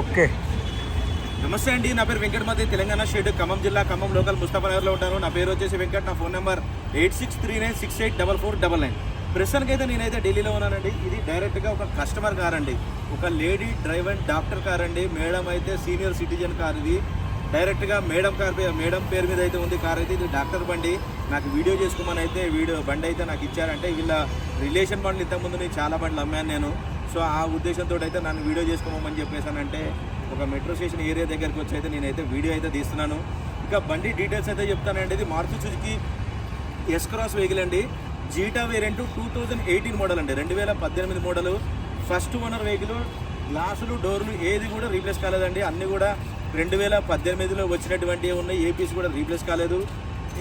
Okay. నమస్తే అండి నా పేరు వెంకటమతి తెలంగాణ స్టేట్ ఖమ్మం జిల్లా ఖమ్మం లోకల్ ముస్తాఫానగర్లో ఉంటాను. నా పేరు వచ్చేసి వెంకట్ నా phone number eight six three nine six eight double four double nine. ప్రస్తుతానికి అయితే నేనైతే ఢిల్లీలో ఉన్నానండి. ఇది డైరెక్ట్గా ఒక కస్టమర్ కార్ అండి. ఒక లేడీ డ్రైవర్ డాక్టర్ కార్ అండి. మేడం అయితే సీనియర్ సిటిజన్ కార్ ఇది. డైరెక్ట్గా మేడం కార్ మేడం పేరు మీద అయితే ఉంది కార్ అయితే. ఇది డాక్టర్ బండి. నాకు వీడియో చేసుకోమని అయితే వీడియో బండి అయితే నాకు ఇచ్చారంటే వీళ్ళ రిలేషన్ బండ్లు ఇంతకుముందు నేను చాలా బండ్లు అమ్మాను నేను. సో ఆ ఉద్దేశంతో అయితే నన్ను వీడియో చేసుకోమని చెప్పేసానంటే ఒక మెట్రో స్టేషన్ ఏరియా దగ్గరికి వచ్చి అయితే నేనైతే వీడియో అయితే తీస్తున్నాను. ఇంకా బండి డీటెయిల్స్ అయితే చెప్తానండి ఇది Maruti Suzuki S Cross vehicle అండి. Zeta variant two thousand eighteen model అండి. రెండు వేల పద్దెనిమిది మోడల్ ఫస్ట్ ఓనర్ వెహికల్ గ్లాసులు డోర్లు ఏది కూడా రీప్లేస్ కాలేదండి. అన్నీ కూడా రెండు వేల పద్దెనిమిదిలో వచ్చినటువంటివి ఉన్నాయి. ఏపీస్ కూడా రీప్లేస్ కాలేదు.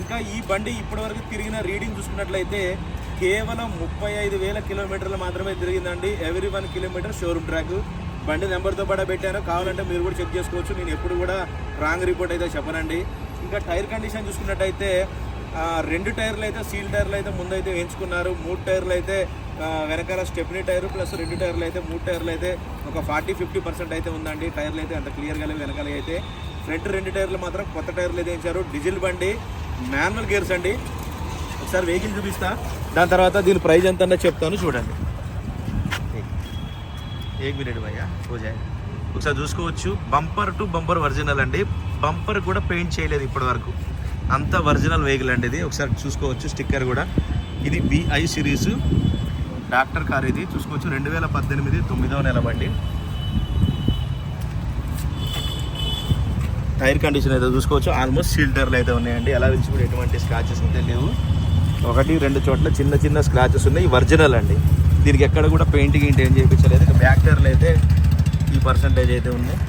ఇంకా ఈ బండి ఇప్పటివరకు తిరిగిన రీడింగ్ చూసుకున్నట్లయితే కేవలం ముప్పై ఐదు వేల కిలోమీటర్లు మాత్రమే తిరిగిందండి. Every one kilometre showroom track బండి నెంబర్తో పాటు పెట్టాను. కావాలంటే మీరు కూడా చెక్ చేసుకోవచ్చు. నేను ఎప్పుడు కూడా రాంగ్ రిపోర్ట్ అయితే చెప్పనండి. ఇంకా టైర్ కండిషన్ చూసుకున్నట్టయితే రెండు టైర్లు అయితే సీల్ టైర్లు అయితే ముందైతే వేయించుకున్నారు. మూడు టైర్లు అయితే వెనకాల స్టెప్నీ టైర్ ప్లస్ రెండు టైర్లు అయితే మూడు టైర్లు అయితే ఒక ఫార్టీ ఫిఫ్టీ పర్సెంట్ అయితే ఉందండి. టైర్లు అయితే అంత క్లియర్గా లేవు వెనకాల అయితే. ఫ్రంట్ రెండు టైర్లు మాత్రం కొత్త టైర్లు అయితే వేయించారు. డీజిల్ బండి మాన్యువల్ గేర్స్ అండి. ఒకసారి వెహికల్ చూపిస్తా. దాని తర్వాత దీని ప్రైజ్ ఎంత చెప్తాను చూడండి. ఏక్ మినిట్ భయ్యా పూజ. ఒకసారి చూసుకోవచ్చు. బంపర్ టు బంపర్ ఒరిజినల్ అండి. బంపర్ కూడా పెయింట్ చేయలేదు ఇప్పటి వరకు అంత ఒరిజినల్ వెహికల్ అండి ఇది. ఒకసారి చూసుకోవచ్చు స్టిక్కర్ కూడా. ఇది బిఐ సిరీస్. డాక్టర్ కార్ ఇది. చూసుకోవచ్చు రెండు వేల పద్దెనిమిది తొమ్మిదవ నెల బండి. టైర్ కండిషన్ అయితే చూసుకోవచ్చు. ఆల్మోస్ట్ సీల్ టైర్లు అయితే ఉన్నాయండి. ఎలా తెలిసి కూడా ఎటువంటి స్క్రాచెస్ అయితే లేవు. ఒకటి రెండు చోట్ల చిన్న చిన్న స్క్రాచెస్ ఉన్నాయి. ఒరిజినల్ అండి. దీనికి ఎక్కడ కూడా పెయింటింగ్ ఏంటి ఏం చేయించలేదు. ఇక బ్యాక్ టైర్లు అయితే ఈ పర్సంటేజ్ అయితే ఉన్నాయి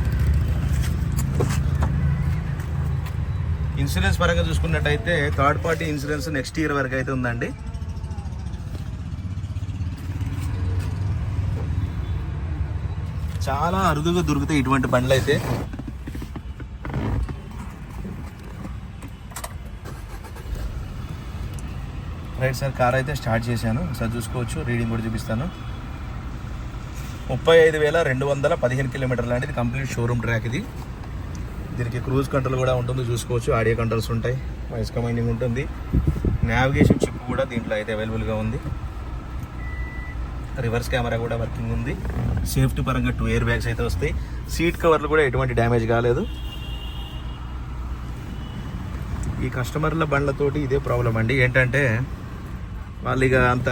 ఇన్సూరెన్స్ పరంగా చూసుకున్నట్టయితే third party insurance next year వరకు అయితే ఉందండి. చాలా అరుదుగా దొరుకుతాయి ఇటువంటి బండ్లు అయితే రైట్ సార్ కార్ అయితే స్టార్ట్ చేశాను. సార్ చూసుకోవచ్చు రీడింగ్ కూడా చూపిస్తాను. ముప్పై ఐదు వేల రెండు వందల పదిహేను కిలోమీటర్లు లాంటిది కంప్లీట్ షోరూమ్ ట్రాక్ ఇది. దీనికి క్రూజ్ కంట్రోల్ కూడా ఉంటుంది చూసుకోవచ్చు. ఆడియో కంట్రోల్స్ ఉంటాయి వాయిస్ కమాండింగ్ ఉంటుంది. నావిగేషన్ చిప్ కూడా దీంట్లో అయితే అవైలబుల్గా ఉంది. రివర్స్ కెమెరా కూడా వర్కింగ్ ఉంది. సేఫ్టీ పరంగా టూ ఇయర్ బ్యాగ్స్ అయితే వస్తాయి. సీట్ కవర్లు కూడా ఎటువంటి డ్యామేజ్ కాలేదు. ఈ కస్టమర్ల బండ్లతోటి ఇదే ప్రాబ్లం అండి. ఏంటంటే వాళ్ళు ఇక అంత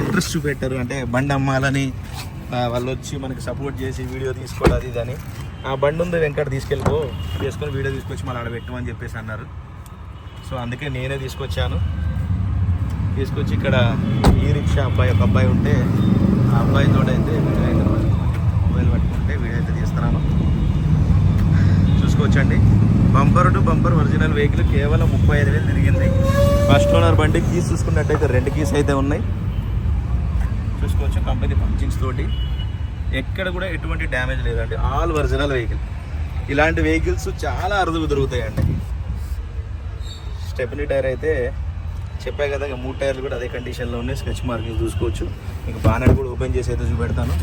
ఇంట్రెస్ట్ చూపెట్టారు. అంటే బండి అమ్మాలని వాళ్ళు వచ్చి మనకి సపోర్ట్ చేసి వీడియో తీసుకోవాలి అది అని. ఆ బండి ఉంది వెంకట తీసుకెళ్ళిపో. తీసుకొని వీడియో తీసుకొచ్చి మళ్ళీ ఆడ పెట్టమని చెప్పేసి అన్నారు. సో అందుకే నేనే తీసుకొచ్చాను. తీసుకొచ్చి ఇక్కడ ఈ రిక్షా అబ్బాయి ఒక అబ్బాయి ఉంటే ఆ అబ్బాయితో అయితే వీడియో అయితే మొబైల్ పట్టుకుంటే వీడియో అయితే తీస్తున్నాను. చూసుకోవచ్చండి. Bumper to bumper original vehicle కేవలం ముప్పై ఐదు వేలు తిరిగింది. ఫస్ట్ ఓనర్ బండి కీస్ చూసుకున్నట్టయితే రెండు కీస్ అయితే ఉన్నాయి. చూసుకోవచ్చు కంపెనీ పంచింగ్స్ తోటి. ఎక్కడ కూడా ఎటువంటి డ్యామేజ్ లేదండి. ఆల్ ఒరిజినల్ వెహికల్ ఇలాంటి వెహికల్స్ చాలా అరుదుగా దొరుకుతాయండి. స్టెప్నీ టైర్ అయితే చెప్పా కదా మూడు టైర్లు కూడా అదే కండిషన్లో ఉన్నాయి. స్కెచ్ మార్కింగ్ చూసుకోవచ్చు. ఇంకా బానెట్ కూడా ఓపెన్ చేసి అయితే చూపెడతాను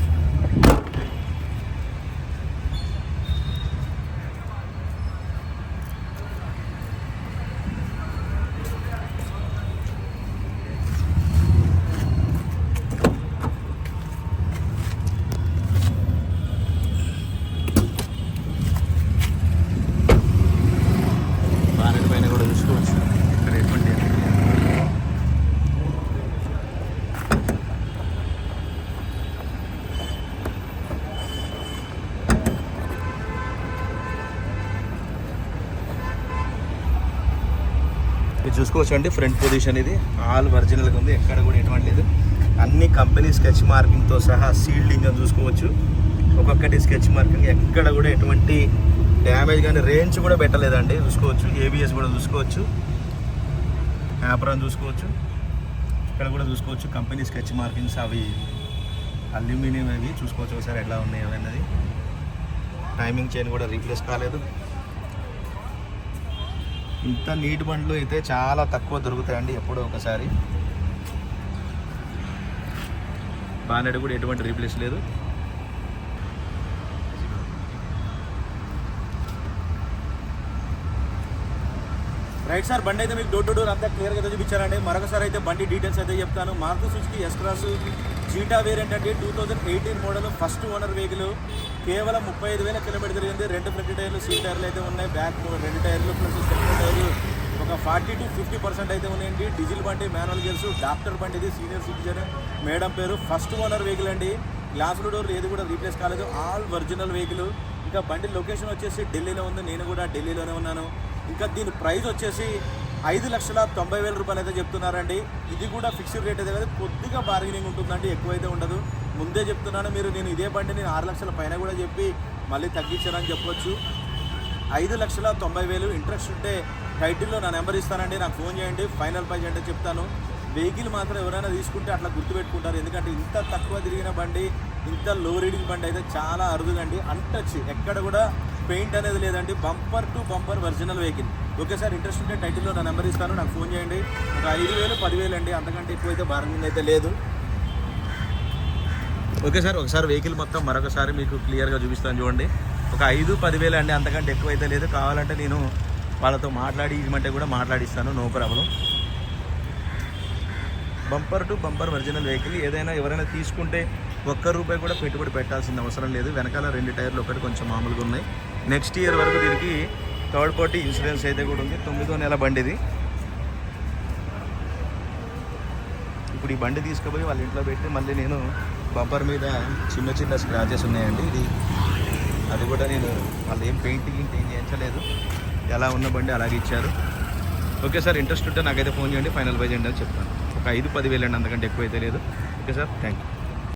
బానెట్ పైన కూడా చూసుకోవచ్చు ఇక్కడ ఎటువంటి ఇది చూసుకోవచ్చు అండి ఫ్రంట్ పొజిషన్ ఇది. ఆల్ ఒరిజినల్గా ఉంది. ఎక్కడ కూడా ఎటువంటి లేదు. అన్ని కంపెనీ స్కెచ్ మార్కింగ్తో సహా సీల్డింగ్ అని చూసుకోవచ్చు. ఒక్కొక్కటి స్కెచ్ మార్కింగ్ ఎక్కడ కూడా ఎటువంటి డ్యామేజ్ కానీ రేంజ్ కూడా పెట్టలేదండి. చూసుకోవచ్చు. ఏబిఎస్ కూడా చూసుకోవచ్చు. యాప్రాన్ చూసుకోవచ్చు. ఇక్కడ కూడా చూసుకోవచ్చు. కంపెనీ స్కెచ్ మార్కింగ్స్ అవి అల్యూమినియం అవి చూసుకోవచ్చు. ఒకసారి ఎలా ఉన్నాయి అన్నది టైమింగ్ చైన్ కూడా రీప్లేస్ కాలేదు. ఇంత నీటి బండ్లు అయితే చాలా తక్కువ దొరుకుతాయండి ఎప్పుడో ఒకసారి. బానెట్ కూడా ఎటువంటి రీప్లేస్ లేదు. రైట్ సార్ బండి అయితే మీకు డోర్ టు డోర్ అంతా క్లియర్గా అయితే చూపించారండి. మరొకసారి అయితే బండి డీటెయిల్స్ అయితే చెప్తాను. Maruti Suzuki S Cross zeta variant అండి. Two thousand eighteen model first owner vehicle కేవలం ముప్పై ఐదు వేల కిలోమీటర్ తిరిగింది. రెండు ఫ్రంట్ టైర్లు సీ టైర్లు అయితే ఉన్నాయి. బ్యాక్ రెండు టైర్లు ప్లస్ సెకండ్ టైర్లు ఒక ఫార్టీ టు ఫిఫ్టీ పర్సెంట్ అయితే ఉన్నాయండి. డీజిల్ బండి మాన్యువల్ గేర్స్ డాక్టర్ బండి ఇది. సీనియర్ సిటిజన్ మేడం పేరు. ఫస్ట్ ఓనర్ వెహికల్ అండి. గ్లాసులు డోర్ ఏది కూడా రీప్లేస్ కాలేదు. ఆల్ ఒరిజినల్ వెహికల్ ఇంకా బండి లొకేషన్ వచ్చేసి ఢిల్లీలో ఉంది. నేను కూడా ఢిల్లీలోనే ఉన్నాను. ఇంకా దీని ప్రైస్ వచ్చేసి ఐదు లక్షల తొంభై వేల రూపాయలు అయితే చెప్తున్నారండి. ఇది కూడా ఫిక్స్డ్ రేట్ అయితే కదా కొద్దిగా బార్గెనింగ్ ఉంటుందండి ఎక్కువైతే ఉండదు. ముందే చెప్తున్నాను మీరు నేను ఇదే బండి నేను ఆరు లక్షల పైన కూడా చెప్పి మళ్ళీ తగ్గించానని చెప్పొచ్చు. ఐదు లక్షల తొంభై వేలు ఇంట్రెస్ట్ ఉంటే టైటిల్లో నా నెంబర్ ఇస్తానండి నాకు ఫోన్ చేయండి ఫైనల్ ప్రైజ్ అంటే చెప్తాను. వెహికల్ మాత్రం ఎవరైనా తీసుకుంటే అట్లా గుర్తుపెట్టుకుంటారు. ఎందుకంటే ఇంత తక్కువ తిరిగిన బండి ఇంత లో రీడింగ్ బండి అయితే చాలా అరుదుగండి అంటచ్ ఎక్కడ కూడా పెయింట్ అనేది లేదండి bumper to bumper original vehicle. Okay sir interest ఉంటే టైటిల్లో నా నెంబర్ ఇస్తాను నాకు ఫోన్ చేయండి. ఒక ఐదు వేలు పదివేలు అండి అంతకంటే ఎక్కువ అయితే బార్గెనింగ్ అయితే లేదు. ఓకే సార్ ఒకసారి వెహికల్ మొత్తం మరొకసారి మీకు క్లియర్గా చూపిస్తాను చూడండి. ఒక ఐదు పదివేలు అండి అంతకంటే ఎక్కువ అయితే లేదు. కావాలంటే నేను వాళ్ళతో మాట్లాడి ఇవ్వమంటే కూడా మాట్లాడిస్తాను no problem. Bumper to bumper original vehicle ఏదైనా ఎవరైనా తీసుకుంటే ఒక్క రూపాయి కూడా పెట్టుబడి పెట్టాల్సిన అవసరం లేదు. వెనకాల రెండు టైర్లు ఒకటి కొంచెం మామూలుగా ఉన్నాయి. నెక్స్ట్ ఇయర్ వరకు దీనికి థర్డ్ పార్టీ ఇన్సూరెన్స్ అయితే కూడా ఉంది. తొమ్మిదో నెల బండి ఇది ఇప్పుడు ఈ బండి తీసుకుపోయి వాళ్ళ ఇంట్లో పెట్టి మళ్ళీ నేను బంపర్ మీద చిన్న చిన్న స్క్రాచెస్ ఉన్నాయండి. ఇది అది కూడా నేను వాళ్ళు ఏం పెయింటింగ్ ఏం చేయించలేదు. ఎలా ఉన్న బండి అలాగే ఇచ్చారు. ఓకే సార్ ఇంట్రెస్ట్ ఉంటే నాకైతే ఫోన్ చేయండి. ఫైనల్ బై చేయండి అని చెప్తాను. ఒక ఐదు పది వేలు అండి అంతకంటే ఎక్కువ అయితే లేదు. Okay sir thank you